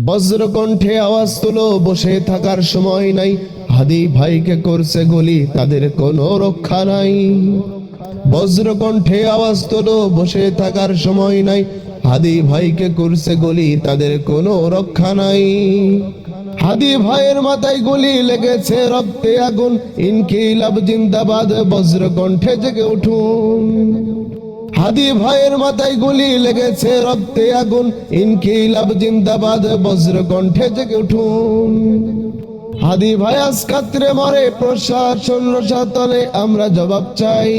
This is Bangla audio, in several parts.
বজ্রকণ্ঠে আওয়াজ তুলো, বসে থাকার সময় নাই। হাদি ভাইকে করছে গলি, তাদের কোনো রক্ষা নাই। বজ্রকণ্ঠে আওয়াজ তুলো, বসে থাকার সময় নাই। হাদি ভাইকে করছে গলি, তাদের কোনো রক্ষা নাই। হাদি ভাইয়ের মাথায় গুলি লেগেছে রক্তে আগুন। ইনকিলাব জিন্দাবাদ, বজ্রকণ্ঠে জেগে উঠুন। হাদি ভাইয়ের মাথায় গুলি লেগেছে, রক্তে আগুন। ইনকিলাব, জিন্দাবাদ, বজ্রকণ্ঠে জেগে উঠুন। হাদি ভাই আজ কাতরে মরে প্রশাসন রসাতলে আমরা জবাব চাই।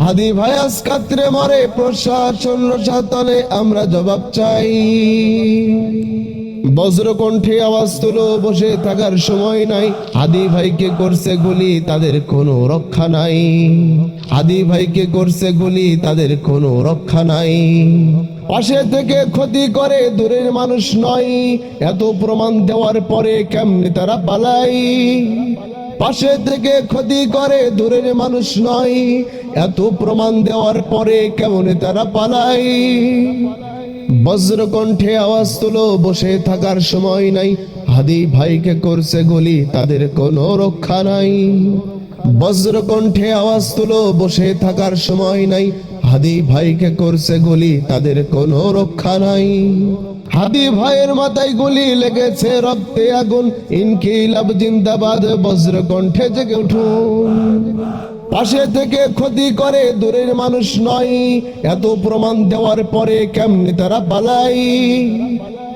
হাদি ভাই আজ কাতরে মরে প্রশাসন রসাতলে আমরা জবাব চাই। বজ্রকণ্ঠে আওয়াজ তুলো, বসে থাকার সময় নাই। আদি ভাইকে করছে গুলি, তাদের কোনো রক্ষা নাই। আদি ভাইকে করছে গুলি, তাদের কোনো রক্ষা নাই। পাশে থেকে ক্ষতি করে দূরের মানুষ নয়। এত প্রমাণ দেওয়ার পরে কেমনে তারা পালাই? পাশে থেকে ক্ষতি করে দূরের মানুষ নয়। এত প্রমাণ দেওয়ার পরে কেমন তারা পালাই? বজ্রকণ্ঠে আওয়াজ তুলো, বসে থাকার সময় নাই। হাদি ভাইকে করছে গলি, তাদের কোনো রক্ষা নাই। বজ্রকণ্ঠে আওয়াজ তুলো, বসে থাকার সময় নাই। হাদি ভাইকে করছে গলি, তাদের কোনো রক্ষা নাই। হাদি ভাইয়ের মাথায় গুলি লেগেছে রক্তে আগুন। ইনকিলাব জিন্দাবাদ, বজ্রকণ্ঠে জেগে উঠুন। পাশে থেকে ক্ষতি করে দূরের মানুষ নয়। এত প্রমাণ দেওয়ার পরে কেমনে তারা পালাই?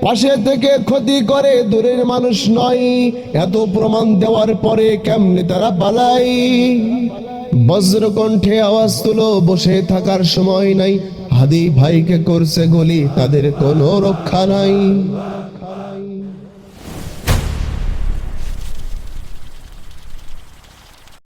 পাশে থেকে ক্ষতি করে দূরের মানুষ নয়। এত প্রমাণ দেওয়ার পরে কেমনে তারা পালাই? বজ্রকণ্ঠে আওয়াজ তুলো, বসে থাকার সময় নাই। হাদি ভাইকে করছে গলি, তাদের কোনো রক্ষা নাই।